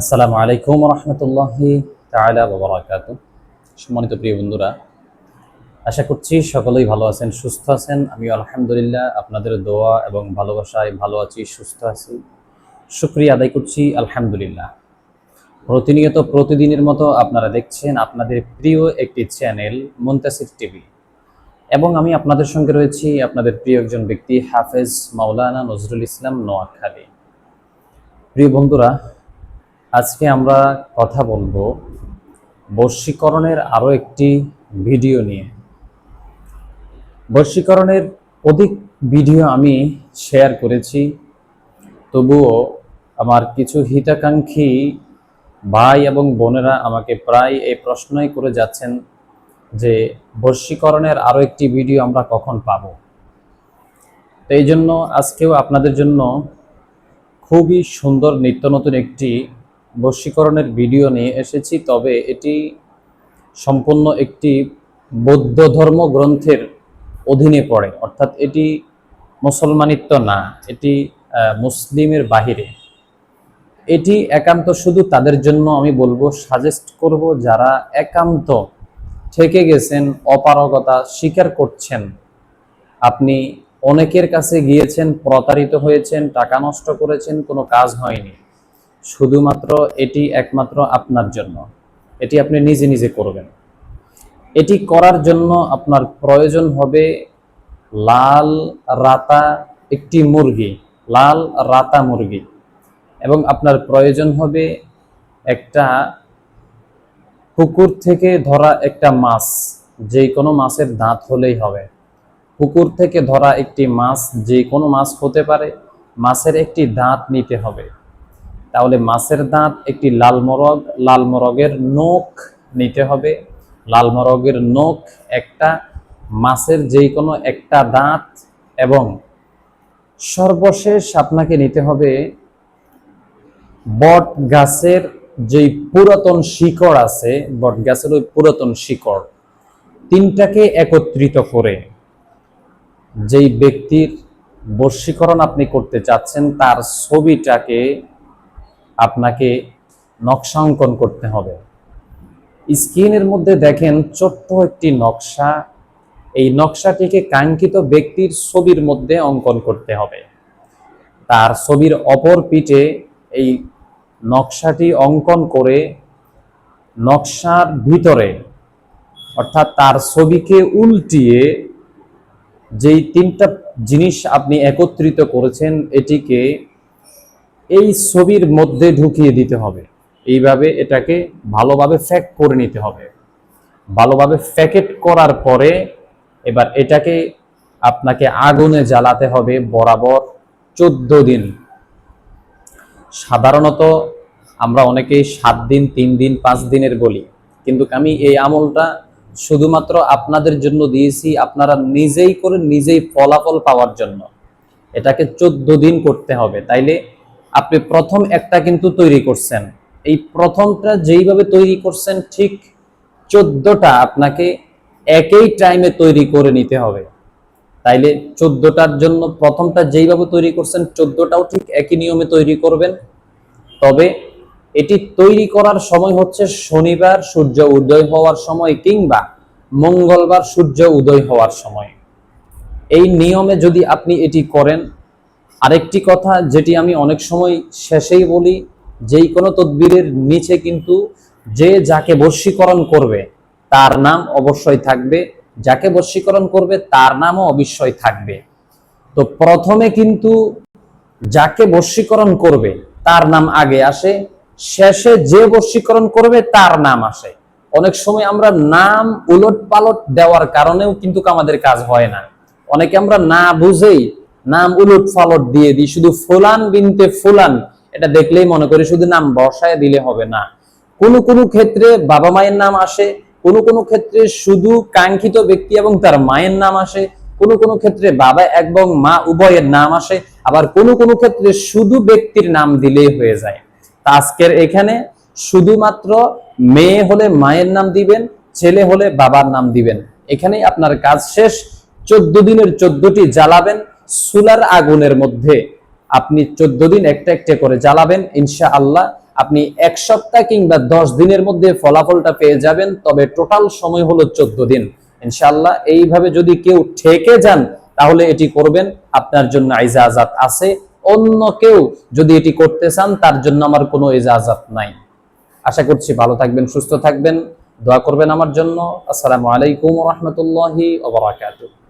আসসালামু আলাইকুম রহমতুল্লাহি তাআলা ওয়া বারাকাতুহু। সম্মানিত প্রিয় বন্ধুরা, আশা করছি সকলেই ভালো আছেন, সুস্থ আছেন। আমি আলহামদুলিল্লাহ আপনাদের দোয়া এবং ভালোবাসায় ভালো আছি, সুস্থ আছি। শুক্রিয়া আদায় করছি, আলহামদুলিল্লাহ। প্রতিনিয়ত প্রতিদিনের মতো আপনারা দেখছেন আপনাদের প্রিয় একটি চ্যানেল মুন্তাসির টিভি। এবং আমি আপনাদের সঙ্গে রয়েছি আপনাদের প্রিয় একজন ব্যক্তি, হাফেজ মাওলানা নজরুল ইসলাম নোয়াখালী। প্রিয় বন্ধুরা আজকে আমরা কথা বলব বর্ষীকরণের আরও একটি ভিডিও নিয়ে। বর্ষীকরণের অধিক ভিডিও আমি শেয়ার করেছি, তবুও আমার কিছু হিতাকাঙ্ক্ষী ভাই এবং বোনেরা আমাকে প্রায় এই প্রশ্নই করে যাচ্ছেন যে বর্ষীকরণের আরও একটি ভিডিও আমরা কখন পাব। তো এই জন্য আজকেও আপনাদের জন্য খুবই সুন্দর নিত্য নতুন একটি বশীকরণের ভিডিও নিয়ে এসেছি, তবে এটি সম্পূর্ণ একটি বৌদ্ধ ধর্ম গ্রন্থের অধীনে পড়ে। অর্থাৎ এটি মুসলমানিত্ব না, এটি মুসলিমের বাহিরে। এটি একান্ত শুধু তাদের জন্য আমি বলব সাজেস্ট করব, যারা একান্ত থেকে গেছেন, অপারগতা স্বীকার করছেন। আপনি অনেকের কাছে গিয়েছেন, প্রতারিত হয়েছেন, টাকা নষ্ট করেছেন, কোনো কাজ হয়নি। শুধুমাত্র এটি একমাত্র আপনার জন্য। এটি আপনি নিজে নিজে করবেন। এটি করার জন্য আপনার প্রয়োজন হবে লাল রাতা একটি মুরগি, লাল রাতা মুরগি। এবং আপনার প্রয়োজন হবে একটা পুকুর থেকে ধরা একটা মাছ, যে কোনো মাছের দাঁত হলেই হবে। পুকুর থেকে ধরা একটি মাছ, যে কোনো মাছ হতে পারে, মাছের একটি দাঁত নিতে হবে। তাহলে মাছের দাঁত একটি লাল মরগ, লাল মরগের নখ নিতে হবে। লাল মরগের নখ একটা, মাছের যে কোনো একটা দাঁত এবং সর্বশেষ আপনাকে নিতে হবে বট গাছের যেই পুরাতন শিকড় আছে, বট গাছের ওই পুরাতন শিকড়, তিনটাকে একত্রিত করে যেই ব্যক্তির বর্ষীকরণ আপনি করতে চাচ্ছেন, তার ছবিটাকে আপনাকে নকশা অঙ্কন করতে হবে। স্ক্রিনের মধ্যে দেখেন ছোট্ট একটি নকশা। এই নকশাটিকে কাঙ্ক্ষিত ব্যক্তির ছবির মধ্যে অঙ্কন করতে হবে। তার ছবির অপর পিঠে এই নকশাটি অঙ্কন করে নকশার ভিতরে, অর্থাৎ তার ছবিকে উল্টিয়ে যেই তিনটা জিনিস আপনি একত্রিত করেছেন, এটিকে এই ছবির মধ্যে ঢুকিয়ে দিতে হবে। এইভাবে এটাকে ভালোভাবে ফ্যাক করে নিতে হবে। ভালোভাবে প্যাকেট করার পরে এবার এটাকে আপনাকে আগুনে জ্বালাতে হবে বরাবর চোদ্দ দিন। সাধারণত আমরা অনেকেই সাত দিন, তিন দিন, পাঁচ দিনের বলি। কিন্তু আমি এই আমলটা শুধুমাত্র আপনাদের জন্য দিয়েছি, আপনারা নিজেই করে নিজেই ফলাফল পাওয়ার জন্য। এটাকে চোদ্দ দিন করতে হবে। তাইলে আপনি প্রথম একটা কিন্তু তৈরি করছেন। এই প্রথমটা যেইভাবে তৈরি করছেন, ঠিক চোদ্দটা আপনাকে একই টাইমে তৈরি করে নিতে হবে। তাইলে চোদ্দটার জন্য প্রথমটা যেইভাবে তৈরি করছেন, চোদ্দটাও ঠিক একই নিয়মে তৈরি করবেন। তবে এটি তৈরি করার সময় হচ্ছে শনিবার সূর্য উদয় হওয়ার সময় কিংবা মঙ্গলবার সূর্য উদয় হওয়ার সময়। এই নিয়মে যদি আপনি এটি করেন আরেকটি কথা যেটি আমি অনেক সময় শেষেই বলি, যেই কোনো তদবিরের নিচে কিন্তু যে যাকে বশীকরণ করবে, তার নাম অবশ্যই থাকবে। যাকে বশীকরণ করবে, তার নামও অবশ্যই থাকবে। তো প্রথমে কিন্তু যাকে বশীকরণ করবে, তার নাম আগে আসে। শেষে যে বশীকরণ করবে, তার নাম আসে। অনেক সময় আমরা নাম উলট পালট দেওয়ার কারণেও কিন্তু আমাদের কাজ হয় না। অনেকে আমরা না বুঝেই নাম উলট পালট দিয়ে দিই। শুধু ফুলান বিনতে ফুলান, এটা দেখলেই মনে করি শুধু নাম বসায় দিলে হবে না। কোনো কোনো ক্ষেত্রে বাবা মায়ের নাম আসে, কোনো কোনো ক্ষেত্রে শুধু কাঙ্ক্ষিত ব্যক্তি এবং তার মায়ের নাম আসে, কোনো কোনো ক্ষেত্রে বাবা এবং মা উভয়ের নাম আসে, আবার কোনো কোনো ক্ষেত্রে শুধু ব্যক্তির নাম দিলেই হয়ে যায়। আজকের এখানে শুধুমাত্র মেয়ে হলে মায়ের নাম দিবেন, ছেলে হলে বাবার নাম দিবেন। এখানেই আপনার কাজ শেষ। চোদ্দ দিনের চোদ্দটি জ্বালাবেন। সুলার আগুনের মধ্যে আপনি চোদ্দ দিন একটা একটা করে জ্বালাবেন ইনশা আল্লাহ আপনি এক সপ্তাহ কিংবা দশ দিনের মধ্যে ফলাফলটা পেয়ে যাবেন, তবে টোটাল সময় হলো চোদ্দ দিন। ইনশাল্লাহ এইভাবে যদি কেউ ঠেকে যান, তাহলে এটি করবেন। আপনার জন্য ইজাজাত আছে। অন্য কেউ যদি এটি করতে চান, তার জন্য আমার কোনো ইজাজাত নাই। আশা করছি ভালো থাকবেন, সুস্থ থাকবেন। দোয়া করবেন আমার জন্য। আসসালামু আলাইকুম রহমতুল্লাহি ওবরাকাতুহ